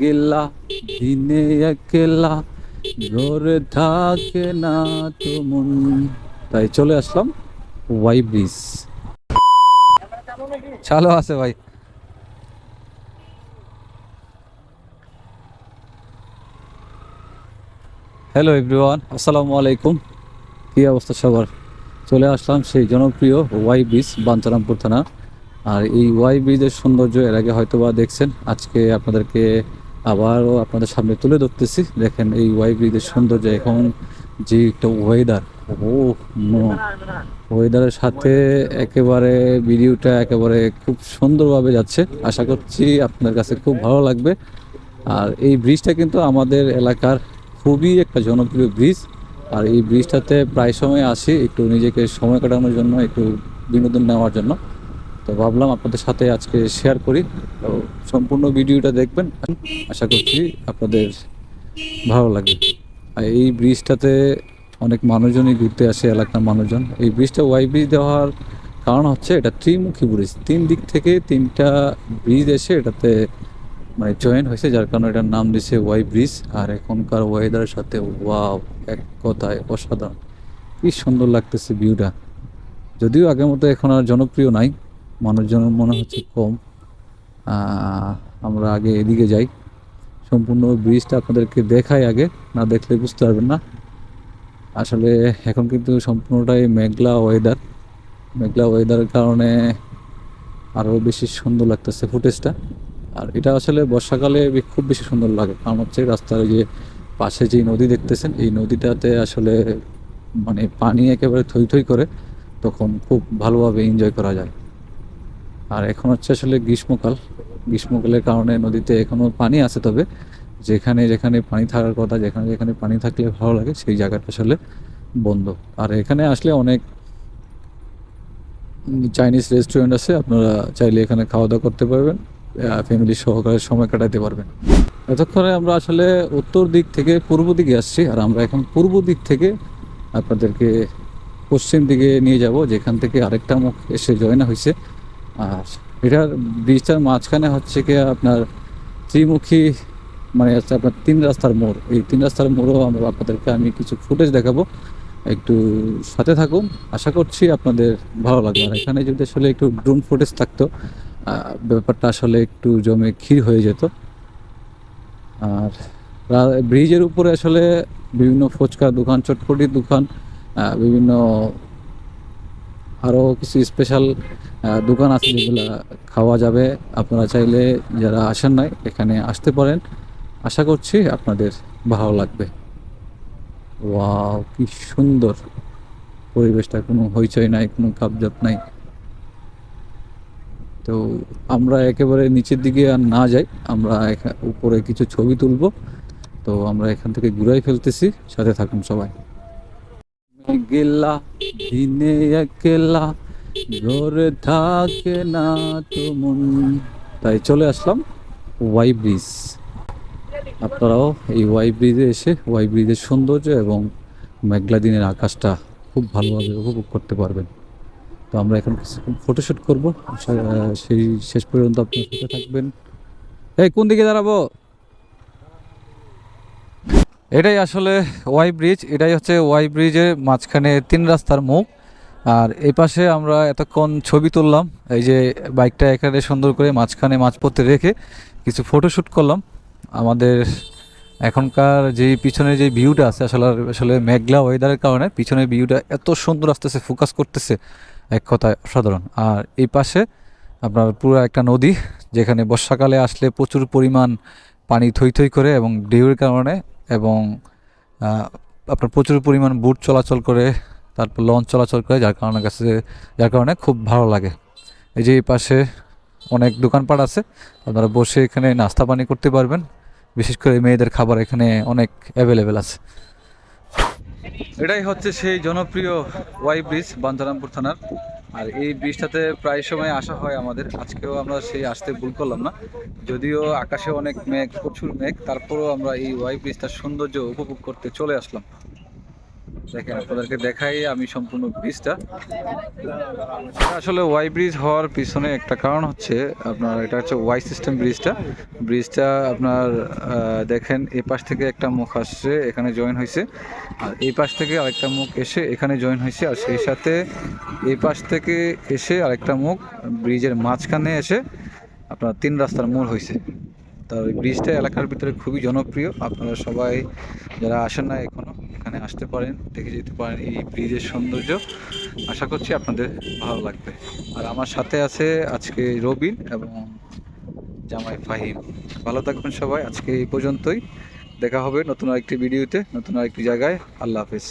গেলা দিনে একলা ঘরে থাকে না তো মন তাই চলে আসলাম ওয়াই ব্রিজ চালো আছে ভাই। হ্যালো এভরিওয়ান আসসালামু আলাইকুম। কী অবস্থা সবার? চলে আসলাম সেই জনপ্রিয় ওয়াই ব্রিজ বাঞ্চারামপুর থানা। আর এই ওয়াই ব্রিজের সৌন্দর্য এর আগে হয়তো বা দেখছেন। আজকে আপনাদেরকে আবারও আপনাদের সামনে তুলে ধরতেছি। দেখেন এই ওয়াই ব্রিজের সৌন্দর্য এখন যে একটা ওয়েদার ও ওয়েদারের সাথে একেবারে ভিডিওটা একেবারে খুব সুন্দরভাবে যাচ্ছে। আশা করছি আপনার কাছে খুব ভালো লাগবে। আর এই ব্রিজটা কিন্তু আমাদের এলাকার খুবই একটা জনপ্রিয় ব্রিজ। আর এই ব্রিজটাতে প্রায় সময় আসি, একটু নিজেকে সময় কাটানোর জন্য, একটু বিনোদন নেওয়ার জন্য। তো ভাবলাম আপনাদের সাথে আজকে শেয়ার করি। তো সম্পূর্ণ ভিডিওটা দেখবেন। আশা করছি আপনাদের ভালো লাগবে। আর এই ব্রিজটাতে অনেক মানুষজনই ঘুরতে আসে, এলাকার মানুষজন। এই ব্রিজটা ওয়াই ব্রিজ দেওয়ার কারণ হচ্ছে এটা ত্রিমুখী ব্রিজ তিন দিক থেকে তিনটা ব্রিজ এসে এটাতে মানে জয়েন হয়েছে, যার কারণে এটার নাম দিয়েছে ওয়াই ব্রিজ আর এখনকার ওয়েদারের সাথে ওয়াও এক কথায় অসাধারণ। কি সুন্দর লাগতেছে ভিউটা যদিও আগের মতো এখন আর জনপ্রিয় নাই। মানুষজন মনে হচ্ছে কম। আমরা আগে এদিকে যাই। সম্পূর্ণ ব্রিজটা আপনাদেরকে দেখাই আগে, না দেখলে বুঝতে পারবেন না। আসলে এখন কিন্তু সম্পূর্ণটাই মেঘলা ওয়েদার মেঘলা ওয়েদারের কারণে আরও বেশি সুন্দর লাগতেছে ফুটেজটা। আর এটা আসলে বর্ষাকালে খুব বেশি সুন্দর লাগে। কারণ হচ্ছে রাস্তার যে পাশে যে নদী দেখতেছেন, এই নদীটাতে আসলে মানে পানি একেবারে থই থই করে, তখন খুব ভালোভাবে এনজয় করা যায়। আর এখন হচ্ছে আসলে গ্রীষ্মকাল। গ্রীষ্মকালের কারণে নদীতে এখনও পানি আছে তবে যেখানে যেখানে পানি থাকার কথা, যেখানে যেখানে পানি থাকলে ভালো লাগে, সেই জায়গাটা আসলে বন্ধ। আর এখানে আসলে অনেক চাইনিজ রেস্টুরেন্ট আছে, আপনারা চাইলে এখানে খাওয়া দাওয়া করতে পারবেন ফ্যামিলির সহকারে সময় কাটাতে পারবেন। এতক্ষণে আমরা আসলে উত্তর দিক থেকে পূর্ব দিকে আসছি, আর আমরা এখন পূর্ব দিক থেকে আপনাদেরকে পশ্চিম দিকে নিয়ে যাব, যেখান থেকে আরেকটা মুখ এসে জয়না হয়েছে। আর এটার ব্রিজটার মাঝখানে হচ্ছে কি আপনার ত্রিমুখী মানে হচ্ছে আপনার তিন রাস্তার মোড়। এই তিন রাস্তার মোড়ও আমরা আপনাদেরকে আমি কিছু ফুটেজ দেখাবো। একটু সাথে থাকুন। আশা করছি আপনাদের ভালো লাগবে। আর এখানে যদি আসলে একটু ড্রোন ফুটেজ থাকতো ব্যাপারটা আসলে একটু জমে ক্ষীর হয়ে যেত। আর ব্রিজের উপরে আসলে বিভিন্ন ফুচকার দোকান চটপটির দোকান বিভিন্ন আরও কিছু স্পেশাল দোকান আছে যেগুলো খাওয়া যাবে। আপনারা চাইলে যারা আসেন নাই, এখানে আসতে পারেন। আশা করছি আপনাদের ভালো লাগবে। ওয়াও, কি সুন্দর। পরিবেশটা কোনো হইচই নাই, কোনো কাবজাত নাই। তো আমরা একেবারে নিচের দিকে আর না যাই। আমরা উপরে কিছু ছবি তুলবো। তো আমরা এখান থেকে ঘুরাই ফেলতেছি। সাথে থাকুন সবাই। গেলা দিনে একলা ঘরে থাকে না তো তাই চলে আসলাম ওয়াই ব্রিজ। আপনারাও এই ওয়াই ব্রিজে এসে, ওয়াই ব্রিজের সৌন্দর্য এবং মেঘলা দিনের আকাশটা খুব ভালোভাবে উপভোগ করতে পারবেন। তো আমরা এখন কিছুক্ষণ ফটোশ্যুট করব। সেই শেষ পর্যন্ত আপনার সাথে থাকবেন। এই, কোন দিকে দাঁড়াবো? এটাই আসলে ওয়াই ব্রিজ এটাই হচ্ছে ওয়াই ব্রিজের মাঝখানে তিন রাস্তার মুখ। আর এই পাশে আমরা এতক্ষণ ছবি তুললাম, এই যে বাইকটা এখানে সুন্দর করে মাঝখানে মাঝপথে রেখে কিছু ফটোশ্যুট করলাম। আমাদের এখনকার যে পিছনে যে ভিউটা আছে, আসলে আসলে মেঘলা ওয়েদারের কারণে পিছনের ভিউটা এত সুন্দর আসতেছে ফোকাস করতেছে এক কথায় অসাধারণ। আর এই পাশে আপনার পুরো একটা নদী, যেখানে বর্ষাকালে আসলে প্রচুর পরিমাণ পানি থই থই করে এবং ঢেউয়ের কারণে এবং আপনার প্রচুর পরিমাণ বুট চলাচল করে, তারপর লঞ্চ চলাচল করে, যার কারণে কাছে, যার কারণে খুব ভালো লাগে। এই যে এই পাশে অনেক দোকানপাট আছে, আপনারা বসে এখানে নাস্তা পানি করতে পারবেন। বিশেষ করে মেয়েদের খাবার এখানে অনেক অ্যাভেলেবেল আছে। এটাই হচ্ছে সেই জনপ্রিয় ওয়াই ব্রিজ বাঞ্চারামপুর থানার আর এই বৃষ্টিতে প্রায় সময় আসা হয় আমাদের। আজকেও আমরা সেই আসতে ভুল করলাম না। যদিও আকাশে অনেক মেঘ, প্রচুর মেঘ, তারপরেও আমরা এই ওয়াই ব্রিজটার সৌন্দর্য উপভোগ করতে চলে আসলাম। দেখেন, আপনাদেরকে দেখাই আমি সম্পূর্ণ ব্রিজটা। আসলে ওয়াই ব্রিজ হওয়ার পিছনে একটা কারণ হচ্ছে আপনার, এটা হচ্ছে ওয়াই সিস্টেম ব্রিজটা ব্রিজটা আপনার দেখেন, এই পাশ থেকে একটা মুখ আসছে, এখানে জয়েন হয়েছে। আর এই পাশ থেকে আরেকটা মুখ এসে এখানে জয়েন হয়েছে। আর সেই সাথে এই পাশ থেকে এসে আরেকটা মুখ ব্রিজের মাঝখানে এসে আপনার তিন রাস্তার মোড় হয়েছে। তার ব্রিজটা এলাকার ভিতরে খুবই জনপ্রিয়। আপনারা সবাই যারা আসেন না আসতে পারেন, দেখে যেতে পারেন এই ব্রিজের সৌন্দর্য। আশা করছি আপনাদের ভালো লাগবে। আর আমার সাথে আছে আজকে রবিন এবং জামাই ফাহিম। ভালো থাকবেন সবাই, আজকে এই পর্যন্তই। দেখা হবে নতুন আরেকটি ভিডিওতে, নতুন আরেকটি জায়গায়। আল্লাহ হাফেজ।